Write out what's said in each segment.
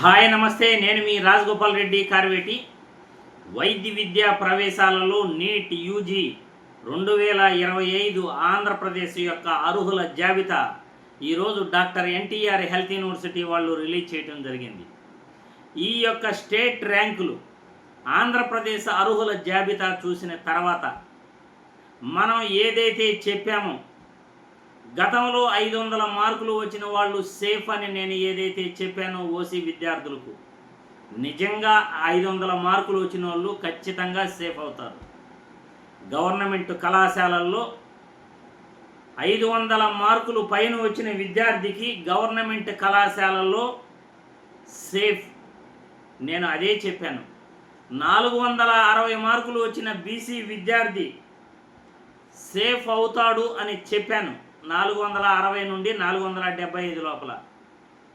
Hi నమస్తే. నేను మీ రాజగోపాల్ రెడ్డి కార్వేటి. వైద్య విద్యా ప్రవేశాలలో నీట్ యూజీ రెండు వేల ఇరవై ఐదు ఆంధ్రప్రదేశ్ యొక్క అర్హుల జాబితా ఈరోజు డాక్టర్ ఎన్టీఆర్ హెల్త్ యూనివర్సిటీ వాళ్ళు రిలీజ్ చేయడం జరిగింది. ఈ యొక్క స్టేట్ ర్యాంకులు ఆంధ్రప్రదేశ్ అర్హుల జాబితా చూసిన తర్వాత మనం ఏదైతే చెప్పామో గతంలో ఐదు వందల మార్కులు వచ్చిన వాళ్ళు సేఫ్ అని నేను ఏదైతే చెప్పానో ఓసీ విద్యార్థులకు నిజంగా ఐదు వందల మార్కులు వచ్చిన వాళ్ళు ఖచ్చితంగా సేఫ్ అవుతారు. గవర్నమెంట్ కళాశాలల్లో ఐదు వందల మార్కులు పైన వచ్చిన విద్యార్థికి గవర్నమెంట్ కళాశాలల్లో సేఫ్. నేను అదే చెప్పాను. నాలుగు వందల అరవై మార్కులు వచ్చిన బీసీ విద్యార్థి సేఫ్ అవుతాడు అని చెప్పాను. నాలుగు వందల అరవై నుండి నాలుగు వందల డెబ్బై ఐదు లోపల.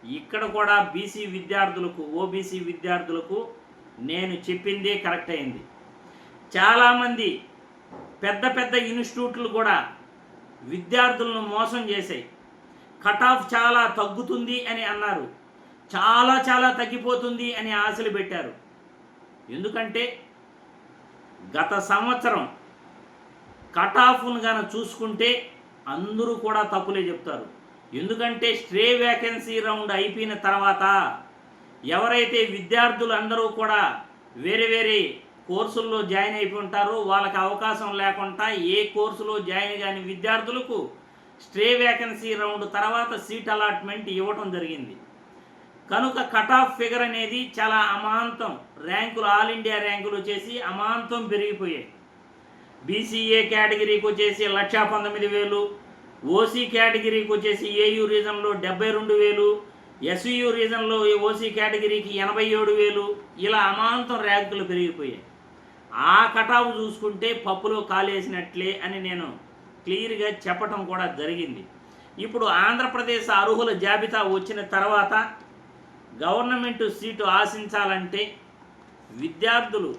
ఇక్కడ కూడా బీసీ విద్యార్థులకు ఓబీసీ విద్యార్థులకు నేను చెప్పిందే కరెక్ట్ అయింది. చాలామంది పెద్ద పెద్ద ఇన్స్టిట్యూట్లు కూడా విద్యార్థులను మోసం చేశాయి. కట్ ఆఫ్ చాలా తగ్గుతుంది అని అన్నారు. చాలా చాలా తగ్గిపోతుంది అని ఆశలు పెట్టారు. ఎందుకంటే గత సంవత్సరం కట్ ఆఫ్ను చూసుకుంటే అందరూ కూడా తప్పులే చెప్తారు. ఎందుకంటే స్ట్రే వ్యాకెన్సీ రౌండ్ అయిపోయిన తర్వాత ఎవరైతే విద్యార్థులు అందరూ కూడా వేరే వేరే కోర్సుల్లో జాయిన్ అయిపోయి ఉంటారో వాళ్ళకి అవకాశం లేకుండా ఏ కోర్సులో జాయిన్ కాని విద్యార్థులకు స్ట్రే వ్యాకెన్సీ రౌండ్ తర్వాత సీట్ అలాట్మెంట్ ఇవ్వటం జరిగింది. కనుక కట్ ఆఫ్ ఫిగర్ అనేది చాలా అమాంతం. ర్యాంకులు ఆల్ ఇండియా ర్యాంకులు వచ్చేసి అమాంతం పెరిగిపోయాయి. బీసీఏ కేటగిరీకి వచ్చేసి లక్షా పంతొమ్మిది వేలు ఓసీ కేటగిరీకి వచ్చేసి ఏయు రీజన్లో డెబ్బై రెండు వేలు ఎస్యు రీజన్లో ఓసీ కేటగిరీకి ఎనభై ఏడు వేలు ఇలా అమాంతం ర్యాంకులు పెరిగిపోయాయి. ఆ కటావు చూసుకుంటే పప్పులో కాలేసినట్లే అని నేను క్లియర్గా చెప్పటం కూడా జరిగింది. ఇప్పుడు ఆంధ్రప్రదేశ్ అర్హుల జాబితా వచ్చిన తర్వాత గవర్నమెంట్ సీటు ఆశించాలంటే విద్యార్థులు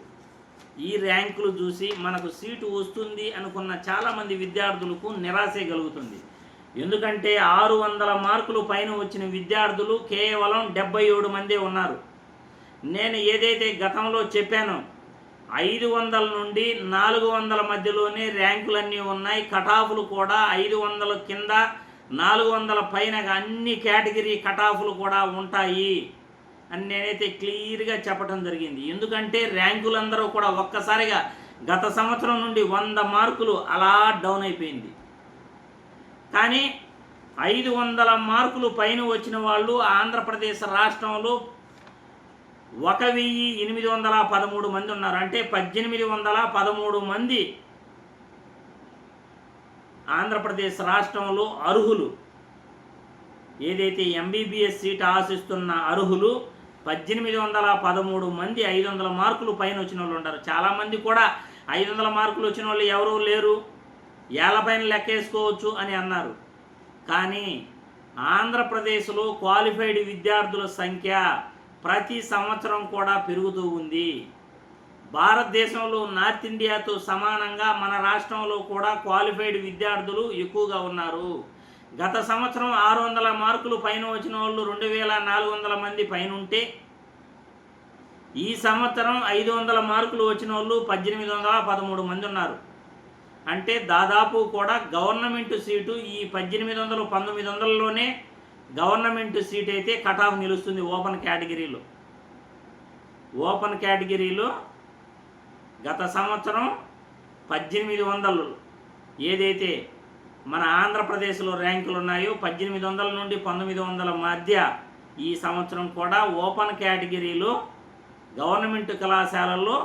ఈ ర్యాంకులు చూసి మనకు సీటు వస్తుంది అనుకున్న చాలామంది విద్యార్థులకు నిరాశే కలుగుతుంది. ఎందుకంటే ఆరు వందల మార్కులు పైన వచ్చిన విద్యార్థులు కేవలం డెబ్బై ఏడు మందే ఉన్నారు. నేను ఏదైతే గతంలో చెప్పానో ఐదు వందల నుండి నాలుగు వందల మధ్యలోనే ర్యాంకులన్నీ ఉన్నాయి. కటాఫ్లు కూడా ఐదు వందల కింద నాలుగు వందల పైన అన్ని కేటగిరీ కటాఫ్లు కూడా ఉంటాయి. అని నేనైతే క్లియర్గా చెప్పడం జరిగింది. ఎందుకంటే ర్యాంకులందరూ కూడా ఒక్కసారిగా గత సంవత్సరం నుండి వంద మార్కులు అలా డౌన్ అయిపోయింది. కానీ ఐదు వందల మార్కులు పైన వచ్చిన వాళ్ళు ఆంధ్రప్రదేశ్ రాష్ట్రంలో ఒక వెయ్యి ఎనిమిది వందల పదమూడు మంది ఉన్నారు. అంటే పద్దెనిమిది వందల పదమూడు మంది ఆంధ్రప్రదేశ్ రాష్ట్రంలో అర్హులు. ఏదైతే ఎంబీబీఎస్ సీట్ ఆశిస్తున్న అర్హులు పద్దెనిమిది వందల పదమూడు మంది ఐదు వందల మార్కులు పైన వచ్చిన వాళ్ళు ఉంటారు. చాలామంది కూడా ఐదు వందల మార్కులు వచ్చిన వాళ్ళు ఎవరూ లేరు? ఏళ్ళపైన లెక్కేసుకోవచ్చు అని అన్నారు. కానీ ఆంధ్రప్రదేశ్లో క్వాలిఫైడ్ విద్యార్థుల సంఖ్య ప్రతి సంవత్సరం కూడా పెరుగుతూ ఉంది. భారతదేశంలో నార్త్ ఇండియాతో సమానంగా మన రాష్ట్రంలో కూడా క్వాలిఫైడ్ విద్యార్థులు ఎక్కువగా ఉన్నారు. గత సంవత్సరం ఆరు వందల మార్కులు పైన వచ్చిన వాళ్ళు రెండు వేల నాలుగు వందల మంది పైన ఉంటే ఈ సంవత్సరం ఐదు వందల మార్కులు వచ్చిన వాళ్ళు పద్దెనిమిది వందల పదమూడు మంది ఉన్నారు. అంటే దాదాపు కూడా గవర్నమెంట్ సీటు ఈ పద్దెనిమిది వందలు పంతొమ్మిది వందలలోనే గవర్నమెంట్ సీట్ అయితే కట్ ఆఫ్ నిలుస్తుంది ఓపెన్ కేటగిరీలో. ఓపెన్ కేటగిరీలో గత సంవత్సరం పద్దెనిమిది వందలు ఏదైతే మన ఆంధ్రప్రదేశ్లో ర్యాంకులు ఉన్నాయో పద్దెనిమిది వందల నుండి పంతొమ్మిది వందల మధ్య ఈ సంవత్సరం కూడా ఓపెన్ కేటగిరీలో గవర్నమెంట్ కళాశాలల్లో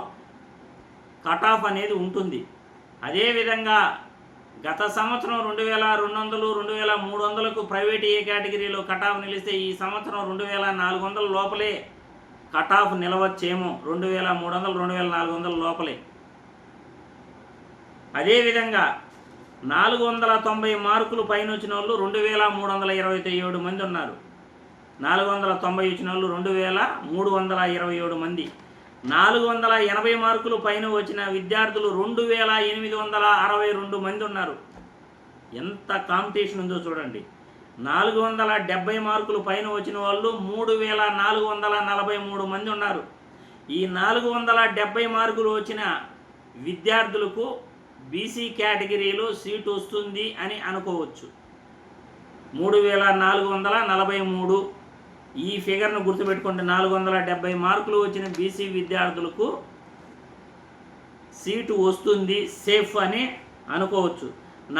కట్ ఆఫ్ అనేది ఉంటుంది. అదేవిధంగా గత సంవత్సరం రెండు వేల రెండు వందలు రెండు వేల మూడు వందలకు ప్రైవేట్ ఏ కేటగిరీలో కట్ ఆఫ్ నిలిస్తే ఈ సంవత్సరం రెండు వేల నాలుగు వందల లోపలే కట్ ఆఫ్ నిలవచ్చేమో రెండు వేల మూడు వందలు రెండు వేల నాలుగు వందల లోపలే. అదేవిధంగా నాలుగు వందల తొంభై మార్కులు పైన వచ్చిన వాళ్ళు రెండు వేల మూడు వందల ఇరవై ఏడు మంది ఉన్నారు. నాలుగు వందల తొంభై వచ్చిన వాళ్ళు రెండు వేల మూడు వందల ఇరవై ఏడు మంది. నాలుగు వందల ఎనభై మార్కులు పైన వచ్చిన విద్యార్థులు రెండు వేల ఎనిమిది వందల అరవై రెండు మంది ఉన్నారు. ఎంత కాంపిటీషన్ ఉందో చూడండి. నాలుగు వందల డెబ్బై మార్కులు పైన వచ్చిన వాళ్ళు మూడు వేల నాలుగు వందల నలభై మూడు మంది ఉన్నారు. ఈ నాలుగు వందల డెబ్బై మార్కులు వచ్చిన విద్యార్థులకు బీసీ కేటగిరీలో సీటు వస్తుంది అని అనుకోవచ్చు. మూడు వేల నాలుగు వందల నలభై మూడు. ఈ ఫిగర్ను గుర్తుపెట్టుకుంటే నాలుగు వందల డెబ్బై మార్కులు వచ్చిన బీసీ విద్యార్థులకు సీటు వస్తుంది సేఫ్ అని అనుకోవచ్చు.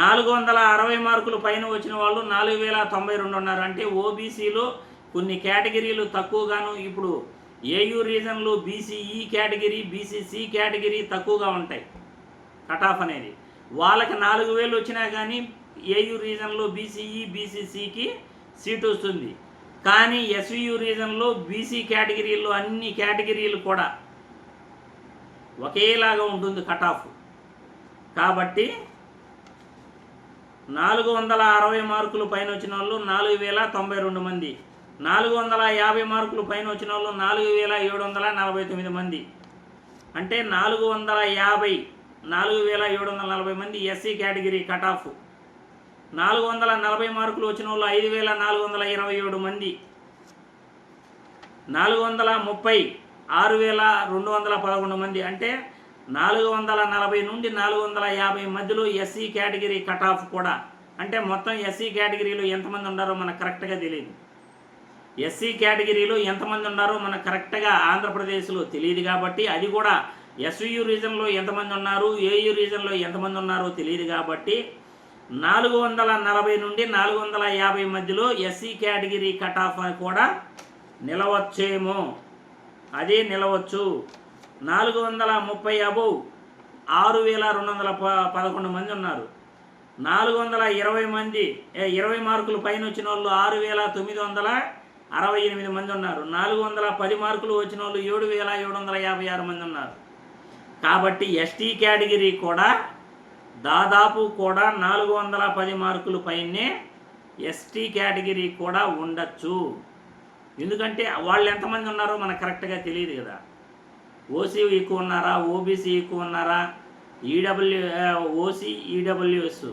నాలుగు వందల అరవై మార్కులు పైన వచ్చిన వాళ్ళు నాలుగు వేల తొంభై రెండు ఉన్నారు అంటే ఓబీసీలో కొన్ని కేటగిరీలు తక్కువగాను ఇప్పుడు ఏయూ రీజన్లు బీసీఈ కేటగిరీ బీసీసీ కేటగిరీ తక్కువగా ఉంటాయి. కట్ ఆఫ్ అనేది. వాళ్ళకి నాలుగు వేలు వచ్చినా కానీ ఏయూ రీజన్లో బీసీఈ బీసీసీకి సీట్ వస్తుంది. కానీ ఎస్వియు రీజన్లో బీసీ కేటగిరీలో అన్ని కేటగిరీలు కూడా ఒకేలాగా ఉంటుంది కట్ ఆఫ్. కాబట్టి నాలుగు వందల అరవై మార్కులు పైన వచ్చిన వాళ్ళు నాలుగు వేల తొంభై రెండు మంది. నాలుగు వందల యాభై మార్కులు పైన వచ్చిన వాళ్ళు నాలుగు వేల ఏడు వందల నలభై తొమ్మిది మంది. అంటే నాలుగు వందల యాభై నాలుగు వేల ఏడు వందల నలభై మంది ఎస్సీ కేటగిరీ కట్ ఆఫ్. నాలుగు వందల నలభై మార్కులు వచ్చిన వాళ్ళు ఐదు వేల నాలుగు వందల ఇరవై ఏడు మంది. నాలుగు వందల ముప్పై ఆరు వేల రెండు వందల పదకొండు మంది. అంటే నాలుగు వందల నలభై నుండి నాలుగు వందల యాభై మధ్యలో ఎస్సీ కేటగిరీ కట్ ఆఫ్ కూడా. అంటే మొత్తం ఎస్సీ కేటగిరీలో ఎంతమంది ఉన్నారో మనకు కరెక్ట్గా తెలియదు. ఎస్సీ కేటగిరీలో ఎంతమంది ఉన్నారో మనకు కరెక్ట్గా ఆంధ్రప్రదేశ్లో తెలియదు కాబట్టి అది కూడా ఎస్వియు రీజన్లో ఎంతమంది ఉన్నారు ఏయు రీజన్లో ఎంతమంది ఉన్నారో తెలియదు కాబట్టి నాలుగు వందల నలభై నుండి నాలుగు వందల యాభై మధ్యలో ఎస్సీ కేటగిరీ కట్ ఆఫ్ కూడా నిలవచ్చేమో. అదే నిలవచ్చు. నాలుగు వందల ముప్పై అబోవ్ ఆరు వేల రెండు వందల ప పదకొండు మంది ఉన్నారు. నాలుగు వందల ఇరవై మంది ఇరవై మార్కులు పైన వచ్చిన వాళ్ళు ఆరు వేల తొమ్మిది వందల అరవై ఎనిమిది మంది ఉన్నారు. నాలుగు వందల పది మార్కులు వచ్చిన వాళ్ళు ఏడు వేల ఏడు వందల యాభై ఆరు మంది ఉన్నారు. కాబట్టి ఎస్టీ కేటగిరీ కూడా దాదాపు కూడా నాలుగు వందల పది మార్కులు పైనే ఎస్టీ కేటగిరీ కూడా ఉండొచ్చు. ఎందుకంటే వాళ్ళు ఎంతమంది ఉన్నారో మనకు కరెక్ట్గా తెలియదు కదా. ఓసీ ఎక్కువ ఉన్నారా? ఓబీసీ ఎక్కువ ఉన్నారా? ఈడబ్ల్యూ ఓసీ ఈడబ్ల్యూఎస్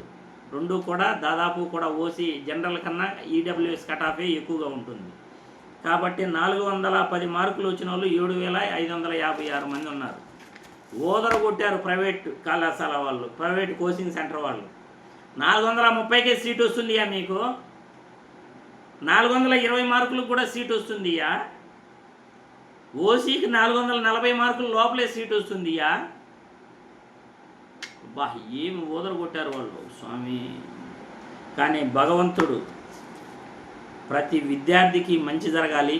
రెండు కూడా దాదాపు కూడా ఓసీ జనరల్ కన్నా ఈడబ్ల్యూఎస్ కటాఫే ఎక్కువగా ఉంటుంది. కాబట్టి నాలుగు వందల పది మార్కులు వచ్చిన వాళ్ళు ఏడు వేల ఐదు వందల యాభై ఆరు మంది ఉన్నారు. ఓదర కొట్టారు ప్రైవేట్ కళాశాల వాళ్ళు ప్రైవేట్ కోచింగ్ సెంటర్ వాళ్ళు. నాలుగు వందల ముప్పైకే సీట్ వస్తుందియా మీకు. నాలుగు వందల ఇరవై మార్కులకు కూడా సీట్ వస్తుందియా ఓసీకి నాలుగు వందల నలభై మార్కులు లోపలే సీట్ వస్తుందియా బా ఏమి ఓదర కొట్టారు వాళ్ళు స్వామి. కానీ భగవంతుడు ప్రతి విద్యార్థికి మంచి జరగాలి.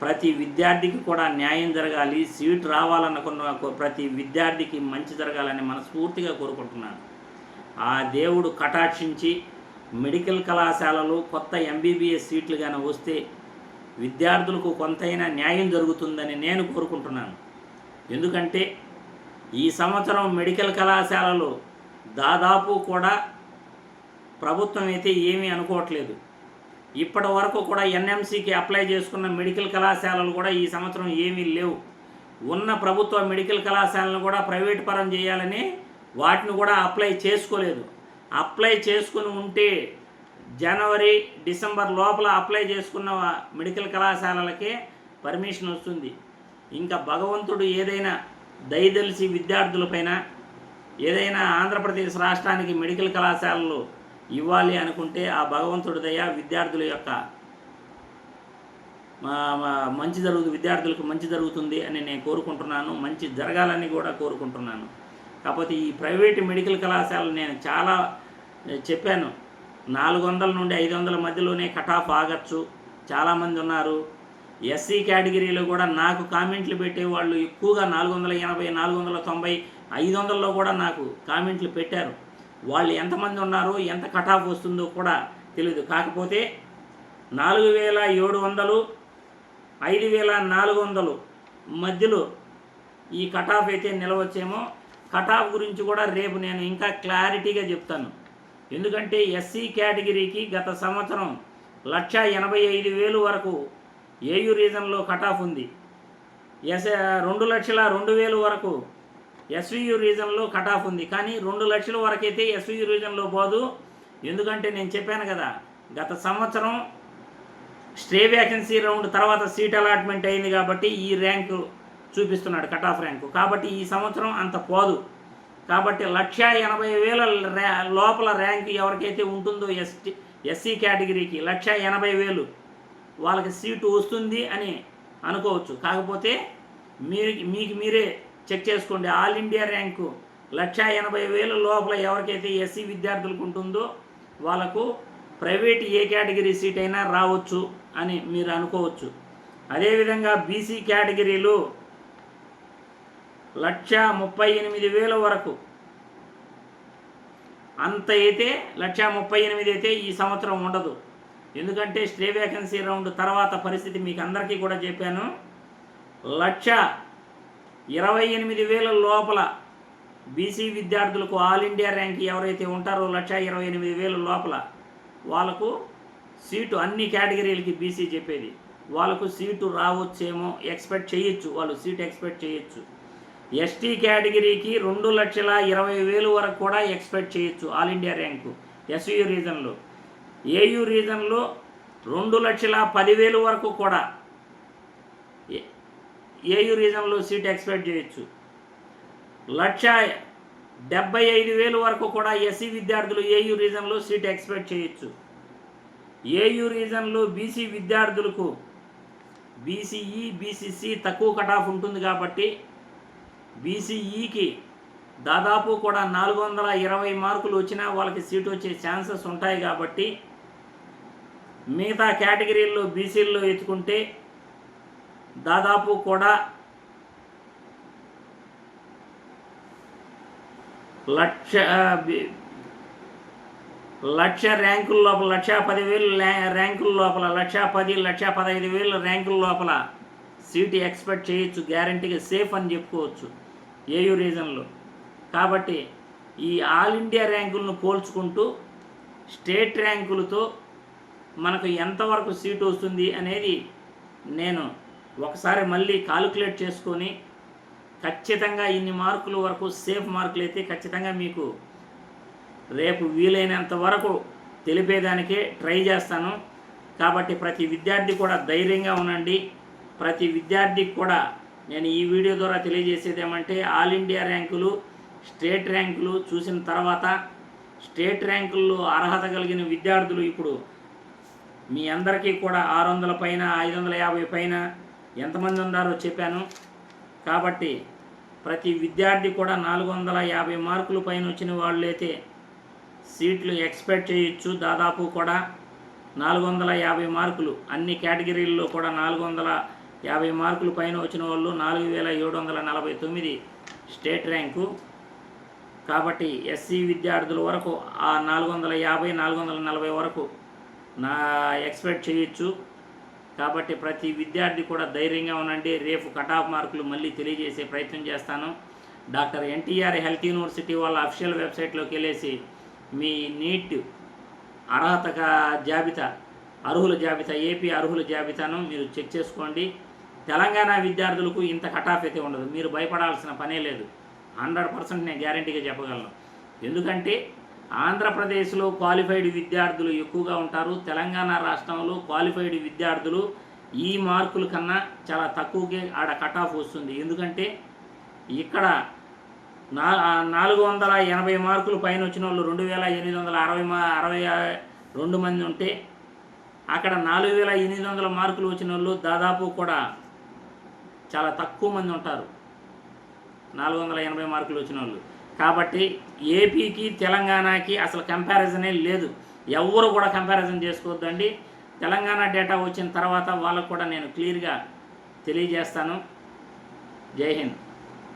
ప్రతి విద్యార్థికి కూడా న్యాయం జరగాలి సీట్ రావాలనుకున్న ప్రతి విద్యార్థికి మంచి జరగాలని మనస్ఫూర్తిగా కోరుకుంటున్నాను. ఆ దేవుడు కటాక్షించి మెడికల్ కళాశాలలు కొత్త ఎంబీబీఎస్ సీట్లు కానీ వస్తే విద్యార్థులకు కొంతైనా న్యాయం జరుగుతుందని నేను కోరుకుంటున్నాను. ఎందుకంటే ఈ సంవత్సరం మెడికల్ కళాశాలలు దాదాపు కూడా ప్రభుత్వం అయితే ఏమీ అనుకోవట్లేదు. ఇప్పటి వరకు కూడా ఎన్ఎంసీకి అప్లై చేసుకున్న మెడికల్ కళాశాలలు కూడా ఈ సంవత్సరం ఏమీ లేవు. ఉన్న ప్రభుత్వ మెడికల్ కళాశాలను కూడా ప్రైవేట్ పరం చేయాలని వాటిని కూడా అప్లై చేసుకోలేదు. అప్లై చేసుకుని ఉంటే జనవరి డిసెంబర్ లోపల అప్లై చేసుకున్న మెడికల్ కళాశాలలకే పర్మిషన్ వస్తుంది. ఇంకా భగవంతుడు ఏదైనా దయదలిసి విద్యార్థులపైన ఏదైనా ఆంధ్రప్రదేశ్ రాష్ట్రానికి మెడికల్ కళాశాలలు ఇవ్వాలి అనుకుంటే ఆ భగవంతుడి దయ విద్యార్థుల యొక్క మంచి జరుగుతుంది విద్యార్థులకు మంచి జరుగుతుంది అని నేను కోరుకుంటున్నాను. మంచి జరగాలని కూడా కోరుకుంటున్నాను. కాకపోతే ఈ ప్రైవేట్ మెడికల్ కళాశాలలు నేను చాలా చెప్పాను. నాలుగు వందల నుండి ఐదు వందల మధ్యలోనే కట్ ఆఫ్ ఆగచ్చు. చాలామంది ఉన్నారు. ఎస్సీ కేటగిరీలో కూడా నాకు కామెంట్లు పెట్టే వాళ్ళు ఎక్కువగా నాలుగు వందల ఎనభై నాలుగు వందల తొంభై ఐదు వందల్లో కూడా నాకు కామెంట్లు పెట్టారు. వాళ్ళు ఎంతమంది ఉన్నారో ఎంత కటాఫ్ వస్తుందో కూడా తెలియదు కాకపోతే నాలుగు వేల ఏడు వందలు ఐదు వేల నాలుగు వందలు మధ్యలో ఈ కటాఫ్ అయితే నిలవచ్చేమో. కటాఫ్ గురించి కూడా రేపు నేను ఇంకా క్లారిటీగా చెప్తాను. ఎందుకంటే ఎస్సీ కేటగిరీకి గత సంవత్సరం లక్ష ఎనభై ఐదు వేలు వరకు ఏయు రీజన్లో కటాఫ్ ఉంది? ఎస్ రెండు లక్షల రెండు వేలు వరకు ఎస్వియు రీజన్లో కట్ ఆఫ్ ఉంది. కానీ రెండు లక్షల వరకైతే ఎస్వియు రీజన్లో పోదు. ఎందుకంటే నేను చెప్పాను కదా గత సంవత్సరం స్టే వ్యాకెన్సీ రౌండ్ తర్వాత సీట్ అలాట్మెంట్ అయింది కాబట్టి ఈ ర్యాంకు చూపిస్తున్నాడు కట్ ఆఫ్ ర్యాంకు. కాబట్టి ఈ సంవత్సరం అంత పోదు. కాబట్టి లక్ష ఎనభై వేల ర్యా లోపల ర్యాంక్ ఎవరికైతే ఉంటుందో ఎస్టీ ఎస్సీ కేటగిరీకి లక్ష ఎనభై వేలు వాళ్ళకి సీటు వస్తుంది అని అనుకోవచ్చు. కాకపోతే మీరు మీకు మీరే చెక్ చేసుకోండి. ఆల్ ఇండియా ర్యాంకు లక్ష ఎనభై వేల లోపల ఎవరికైతే ఎస్సీ విద్యార్థులకు ఉంటుందో వాళ్ళకు ప్రైవేట్ ఏ కేటగిరీ సీట్ అయినా రావచ్చు అని మీరు అనుకోవచ్చు. అదేవిధంగా బీసీ కేటగిరీలు లక్ష ముప్పై ఎనిమిది వేల వరకు అంత అయితే లక్ష ముప్పై ఎనిమిది అయితే ఈ సంవత్సరం ఉండదు. ఎందుకంటే స్టే వేకెన్సీ రౌండ్ తర్వాత పరిస్థితి మీకు అందరికీ కూడా చెప్పాను. లక్ష ఇరవై ఎనిమిది వేల లోపల బీసీ విద్యార్థులకు ఆల్ ఇండియా ర్యాంక్ ఎవరైతే ఉంటారో లక్ష ఇరవై ఎనిమిది వేల లోపల వాళ్ళకు సీటు అన్ని కేటగిరీలకి బీసీ చెప్పేది. వాళ్ళకు సీటు రావచ్చేమో ఎక్స్పెక్ట్ చేయొచ్చు. వాళ్ళు సీట్ ఎక్స్పెక్ట్ చేయొచ్చు. ఎస్టీ కేటగిరీకి రెండు లక్షల ఇరవై వేలు వరకు కూడా ఎక్స్పెక్ట్ చేయొచ్చు ఆల్ ఇండియా ర్యాంకు ఎస్యూ రీజన్లో. ఏయూ రీజన్లో రెండు లక్షల పదివేలు వరకు కూడా ఏ- ఏయు రీజన్లో సీట్ ఎక్స్పెక్ట్ చేయొచ్చు. లక్ష డెబ్బై ఐదు వేలు వరకు కూడా ఎస్సీ విద్యార్థులు ఏయు రీజన్లో సీట్ ఎక్స్పెక్ట్ చేయొచ్చు. ఏయు రీజన్లో బీసీ విద్యార్థులకు బీసీఈ బీసీసీ తక్కువ కట్ ఆఫ్ ఉంటుంది కాబట్టి బీసీఈకి దాదాపు కూడా నాలుగు వందల ఇరవై మార్కులు వచ్చినా వాళ్ళకి సీట్ వచ్చే ఛాన్సెస్ ఉంటాయి కాబట్టి మిగతా కేటగిరీల్లో బీసీల్లో ఎత్తుకుంటే దాదాపు కూడా లక్ష లక్ష ర్యాంకుల లోపల లక్ష పదివేలు ర్యాంకుల లోపల లక్ష పది లక్ష పదహైదు వేల ర్యాంకుల లోపల సీటు ఎక్స్పెక్ట్ చేయొచ్చు గ్యారంటీగా సేఫ్ అని చెప్పుకోవచ్చు ఏయు రీజన్లో. కాబట్టి ఈ ఆల్ ఇండియా ర్యాంకులను పోల్చుకుంటూ స్టేట్ ర్యాంకులతో మనకు ఎంతవరకు సీటు వస్తుంది అనేది నేను ఒకసారి మళ్ళీ కాలిక్యులేట్ చేసుకొని ఖచ్చితంగా ఇన్ని మార్కుల వరకు సేఫ్ మార్కులు అయితే ఖచ్చితంగా మీకు రేపు వీలైనంత వరకు తెలిపేదానికే ట్రై చేస్తాను. కాబట్టి ప్రతి విద్యార్థి కూడా ధైర్యంగా ఉండండి. ప్రతి విద్యార్థికి కూడా నేను ఈ వీడియో ద్వారా తెలియజేసేది ఏమంటే ఆల్ ఇండియా ర్యాంకులు స్టేట్ ర్యాంకులు చూసిన తర్వాత స్టేట్ ర్యాంకుల్లో అర్హత కలిగిన విద్యార్థులు ఇప్పుడు మీ అందరికీ కూడా ఆరు వందల పైన ఐదు వందల యాభై పైన ఎంతమంది ఉన్నారో చెప్పాను. కాబట్టి ప్రతి విద్యార్థి కూడా నాలుగు వందల యాభై మార్కులు పైన వచ్చిన వాళ్ళైతే సీట్లు ఎక్స్పెక్ట్ చేయొచ్చు. దాదాపు కూడా నాలుగు వందల యాభై మార్కులు అన్ని కేటగిరీల్లో కూడా నాలుగు వందల యాభై మార్కులు పైన వచ్చిన వాళ్ళు నాలుగు వేల ఏడు వందల నలభై తొమ్మిది స్టేట్ ర్యాంకు. కాబట్టి ఎస్సీ విద్యార్థుల వరకు ఆ నాలుగు వందల యాభై నాలుగు వందల నలభై వరకు నా ఎక్స్పెక్ట్ చేయొచ్చు. కాబట్టి ప్రతి విద్యార్థి కూడా ధైర్యంగా ఉండండి. రేపు కటాఫ్ మార్కులు మళ్ళీ తెలియజేసే ప్రయత్నం చేస్తాను. డాక్టర్ ఎన్టీఆర్ హెల్త్ యూనివర్సిటీ వాళ్ళ అఫీషియల్ వెబ్సైట్లోకి వెళ్ళేసి మీ నీట్ అర్హత జాబితా అర్హుల జాబితా ఏపీ అర్హుల జాబితాను మీరు చెక్ చేసుకోండి. తెలంగాణ విద్యార్థులకు ఇంత కటాఫ్ అయితే ఉండదు. మీరు భయపడాల్సిన పనే లేదు. హండ్రెడ్ పర్సెంట్ నేను గ్యారంటీగా చెప్పగలను. ఎందుకంటే ఆంధ్రప్రదేశ్లో క్వాలిఫైడ్ విద్యార్థులు ఎక్కువగా ఉంటారు. తెలంగాణ రాష్ట్రంలో క్వాలిఫైడ్ విద్యార్థులు ఈ మార్కుల కన్నా చాలా తక్కువకే ఆడ కట్ ఆఫ్ వస్తుంది. ఎందుకంటే ఇక్కడ నా నాలుగు వందల ఎనభై మార్కులు పైన వచ్చిన వాళ్ళు రెండు వేల ఎనిమిది వందల అరవై మా అరవై రెండు మంది ఉంటే అక్కడ నాలుగు వేల ఎనిమిది వందల మార్కులు వచ్చిన వాళ్ళు దాదాపు కూడా చాలా తక్కువ మంది ఉంటారు. నాలుగు వందల ఎనభై మార్కులు వచ్చిన వాళ్ళు. కాబట్టి ఏపీకి తెలంగాణకి అసలు కంపారిజనే లేదు. ఎవరు కూడా కంపారిజన్ చేసుకోవద్దండి. తెలంగాణ డేటా వచ్చిన తర్వాత వాళ్ళకు కూడా నేను క్లియర్గా తెలియజేస్తాను. జై హింద్.